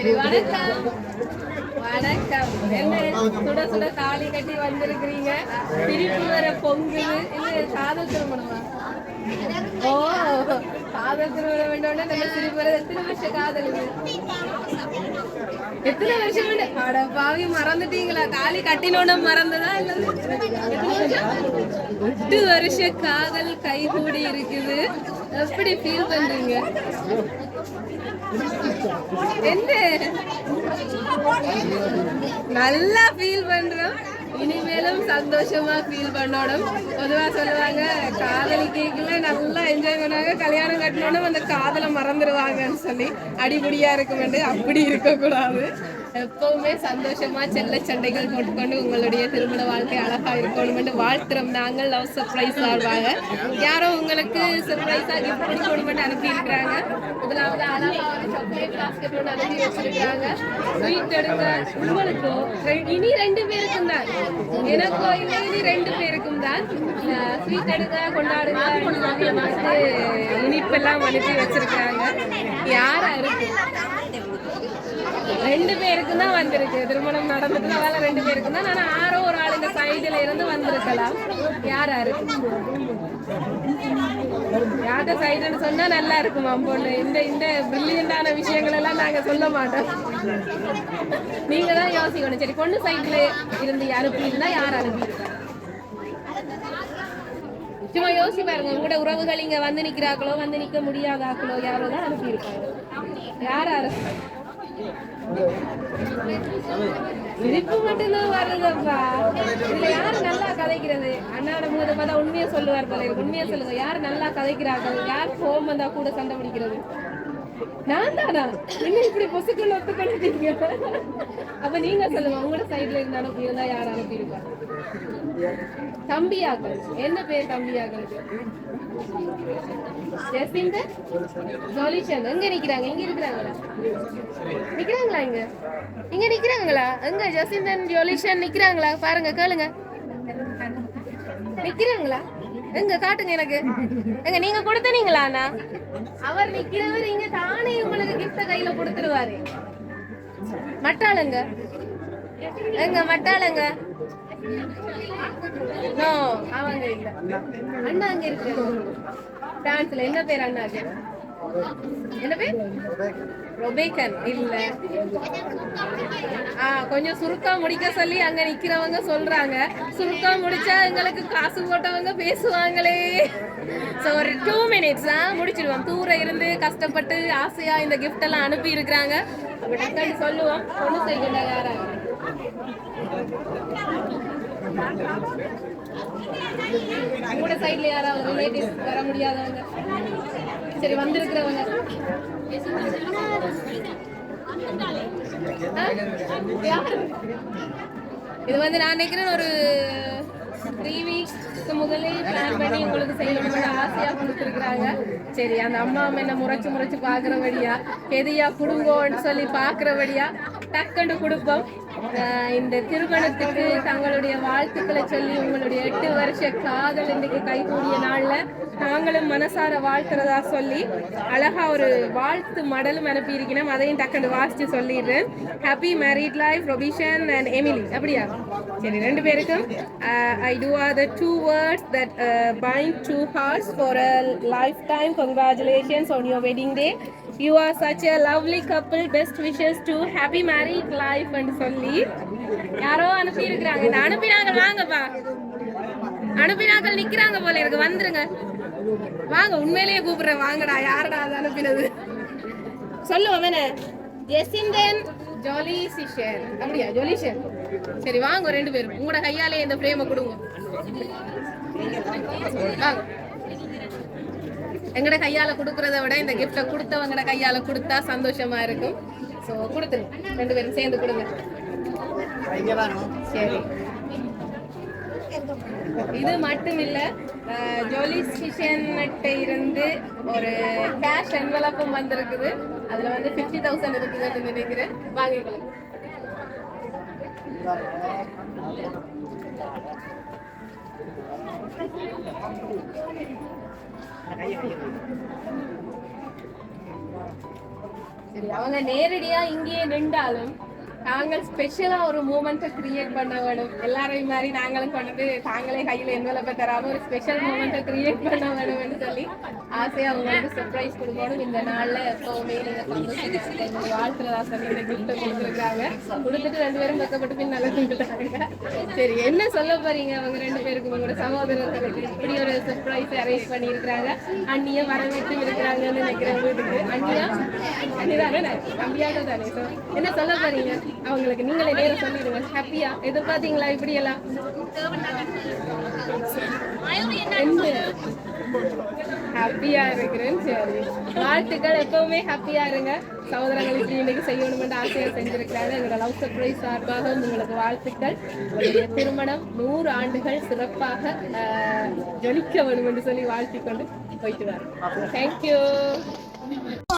சரி வணக்கம். வணக்கம். என்ன சுட சுட தாலி கட்டி வந்திருக்கிறீங்க? திருப்பி வர பொங்கல் இல்ல காதல் திருமணமா ஓ காதல் திருமணம் வேண்டோட நம்ம திருப்பி வர எத்தனை வருஷம் காதல் எத்தனை வருஷம் அட பாவி மறந்துட்டீங்களா? தாலி கட்டினோட மறந்ததா இல்ல வருஷம்? எட்டு வருஷ காதல் கைகூடி இருக்குது. எப்படி ஃபீல் பண்றீங்க? என்ன? நல்லா ஃபீல் பண்றோம். இனிமேலும் சந்தோஷமா ஃபீல் பண்ணணும். பொதுவா சொல்லுவாங்க காதல் கேக்கல நல்லா என்ஜாய் பண்ணாங்க கல்யாணம் கட்டினோன்னு அந்த காதலை மறந்துடுவாங்கன்னு சொல்லி அடிபடியா இருக்குமெண்டு அப்படி இருக்கக்கூடாது. எப்பவுமே சந்தோஷமா செல்ல சண்டைகள் போட்டுக்கொண்டு உங்களுடைய திருமண வாழ்க்கை அழகா இருக்கணும் வாழ்த்துறோம். நாங்கள் லவ் சர்ப்ரைஸ் ஆடுவாங்க யாரோ உங்களுக்கு சர்ப்ரைஸா கிஃப்ட் கொடுக்கணும் அனுப்பி இருக்கிறாங்க முதலாவது அழகா ஒரு சாக்லேட் பாஸ்கெட் ஒன்று அனுப்பி வச்சிருக்காங்க ஸ்வீட் எடுங்க உங்களுக்கோ இனி ரெண்டு பேருக்கும் தான். எனக்கோ இல்லை இனி ரெண்டு பேருக்கும் தான். ஸ்வீட் எடுங்க கொண்டாடுங்க வந்து இனிப்பெல்லாம் அனுப்பி வச்சிருக்காங்க யாரா இருக்கு ரெண்டு பேருக்கு தான் வந்திருக்கு. திருமணம் நடந்துட்டு வேலை ரெண்டு பேருக்கு தான். நான் ஆரோ ஒரு ஆள் இந்த சைடுல இருந்து வந்திருக்கலாம் யார் இருக்கு யார்கிட்ட சைடுன்னு சொன்னா நல்லா இருக்குமா பொண்ணு. இந்த இந்த பிரில்லியண்டான விஷயங்கள் எல்லாம் நாங்க சொல்ல மாட்டோம். நீங்க தான் யோசிக்கணும். சரி பொண்ணு சைடுல இருந்து அனுப்பியிருந்தா யார் அனுப்பியிருக்காங்க சும்மா யோசி பாருங்க உங்களோட உறவுகள் இங்க வந்து நிக்கிறாங்களோ வந்து நிக்க முடியாதாக்களோ யாரோ தான் அனுப்பியிருக்காங்க? யார் யாரு சிரிப்பு மட்டும்தான் வருதுப்பா. இதுல யாரு நல்லா கதைக்கிறது? அண்ணாட முகத்தை பார்த்தா உண்மையை சொல்லுவார் போல உண்மையை சொல்லுங்க யார் நல்லா கதைக்கிறாங்க யார் கோபம் வந்தா கூட சண்டை பிடிக்கிறது? நான் தானா என்ன இப்படி பொசுக்குள்ள ஒத்துக்கொண்டுட்டீங்க அப்ப நீங்க சொல்லுங்க உங்களோட சைட்ல இருந்து அனுப்பி இருந்தா யார் அனுப்பியிருப்பா? தம்பியாக்கள். என்ன பேர் தம்பியாக்களுக்கு? ஜெசிந்த ஜோலிஷன் எங்க நிக்கிறாங்க இங்க இருக்கிறாங்களா? நிக்கிறாங்களா இங்க? இங்க நிக்கிறாங்களா? எங்க ஜசிந்தன் ஜோலிஷன் நிக்கிறாங்களா? பாருங்க கேளுங்க. நிக்கிறாங்களா? எங்க காட்டுங்க எனக்கு. எங்க நீங்க கொடுத்தனீங்களா அண்ணா? அவர் நிக்கிறவர் இங்க தானே உங்களுக்கு கிஃப்ட கையில கொடுத்துருவாரு. மட்டாளுங்க? எங்க மட்டாளுங்க? அவங்க இல்ல. அண்ணா அங்க இருக்கு. பிரான்ஸ்ல என்ன பேர் அண்ணாக்கு? என்ன ரொபேக்கன் இல்ல. ஆ கொஞ்சம் சுருக்கா முடிக்க சொல்லி அங்க நிக்கிறவங்க சொல்றாங்க. சுருக்கா முடிச்சா எங்களுக்கு காசு போட்டவங்க பேசுவாங்களே. ஸோ ஒரு டூ மினிட்ஸ் ஆ முடிச்சிடுவோம். தூர இருந்து கஷ்டப்பட்டு ஆசையா இந்த கிஃப்ட் எல்லாம் அனுப்பி இருக்கிறாங்க அப்ப டக்குன்னு சொல்லுவோம். ஒன்றும் செய்யல யாராங்க உங்களோட சைடுல யாராவது ரிலேட்டிவ்ஸ் வர முடியாதவங்க. சரி வந்திருக்கிறவங்க. இது வந்து நான் நினைக்கிறேன் ஒரு த்ரீ வீக்ஸ்க்கு முதலே பிளான் பண்ணி உங்களுக்கு செய்யணும்னு ஆசையா கொடுத்துருக்குறாங்க. சரி அந்த அம்மா அம்மா என்ன முறைச்சு முறைச்சு பாக்குறபடியா எதையா குடுங்கோன்னு சொல்லி பாக்குறபடியா டக்குன்னு கொடுப்போம். இந்த திருமணத்துக்கு தங்களுடைய வாழ்த்துக்களை சொல்லி உங்களுடைய எட்டு வருஷ காதல் இன்றைக்கு கைகூடிய நாள்ல நாங்களும் மனசார வாழ்த்துறதா சொல்லி அழகா ஒரு வாழ்த்து மடலும் அனுப்பி அதையும் டக்குன்னு வாசிச்சு சொல்லிடுறேன். Happy married life Robinson and Emily அப்படியா? சரி ரெண்டு பேருக்கும் I do are the two words that bind two hearts for a lifetime congratulations on your wedding day you are such a lovely couple best wishes to happy married life and சொல்லி. யாரோ அனுப்பி இருக்கிறாங்க இந்த அனுப்பினாங்க வாங்கப்பா. அனுப்பினாக்கள் நிக்கிறாங்க போல இருக்கு. வந்துருங்க. வாங்க உண்மையிலேயே கூப்பிடுறேன். வாங்கடா யாரடா அது அனுப்பினது? சொல்லுவோம் ஜெசிந்தன். ஜோலி சிஷர் அப்படியா? ஜோலிஷர் சரி வாங்க ரெண்டு பேரும். உங்களோட கையாலே இந்த ஃப்ரேமை கொடுங்க. வாங்க. எங்கட கையால கொடுக்கறத விட இந்த கிஃப்ட கொடுத்தவங்கட கையால கொடுத்தா சந்தோஷமா இருக்கும். சோ கொடுத்துருங்க. ரெண்டு பேரும் சேர்ந்து கொடுங்க. சரி. இது மட்டும் இல்ல ஜோலிஸ் கிச்சன் இருந்து ஒரு கேஷ் என்வலப்பும் வந்திருக்குது. அதுல வந்து பிப்டி தௌசண்ட் இருக்குதுன்னு நினைக்கிறேன். வாங்கிக்கலாம் சரி அவங்க நேரடியா இங்கேயே நின்றாலும் நாங்கள் ஸ்பெஷலா ஒரு மூமெண்ட்டை கிரியேட் பண்ண வேணும் எல்லாரையும் மாதிரி நாங்களும் கொண்டு தாங்களே கையில என்வலப்ப தராம ஒரு ஸ்பெஷல் மூமெண்ட்டை கிரியேட் பண்ண வேணும்னு சொல்லி ஆசையா அவங்களுக்கு சர்ப்ரைஸ் கொடுக்கணும். இந்த நாள்ல எப்பவுமே நீங்க சந்தோஷத்துக்கு எங்களை சொல்லி இந்த கிஃப்ட் கொடுத்துருக்காங்க. கொடுத்துட்டு ரெண்டு பேரும் பக்கப்பட்டு பின் நல்லா கொடுத்துட்டாங்க சரி என்ன சொல்ல போறீங்க? அவங்க ரெண்டு பேருக்கு உங்களோட சகோதரர்களுக்கு இப்படி ஒரு சர்ப்ரைஸ் அரேஞ்ச் பண்ணியிருக்கிறாங்க. அண்ணியை வரவேற்று இருக்கிறாங்கன்னு நினைக்கிறேன் வீட்டுக்கு அண்ணியா? தானே தம்பியாக தானே? என்ன சொல்ல போறீங்க? அவங்களுக்கு நீங்களே நேரம் சொல்லிடுங்க. ஹாப்பியா எதிர்பார்த்தீங்களா? இப்படி எல்லாம் ஹாப்பியா இருக்கிறேன். சரி. வாழ்த்துக்கள். எப்பவுமே ஹாப்பியா இருங்க. சகோதரங்கள் இப்படி இன்னைக்கு செய்யணும்னு ஆசையா செஞ்சிருக்கிறாங்க. எங்களோட லவ் சர்ப்ரைஸ் சார்பாக உங்களுக்கு வாழ்த்துக்கள். உங்களுடைய திருமணம் நூறு ஆண்டுகள் சிறப்பாக ஜொலிக்க வேணும் என்று சொல்லி வாழ்த்திக் கொண்டு போயிட்டு வரேன். தேங்க்யூ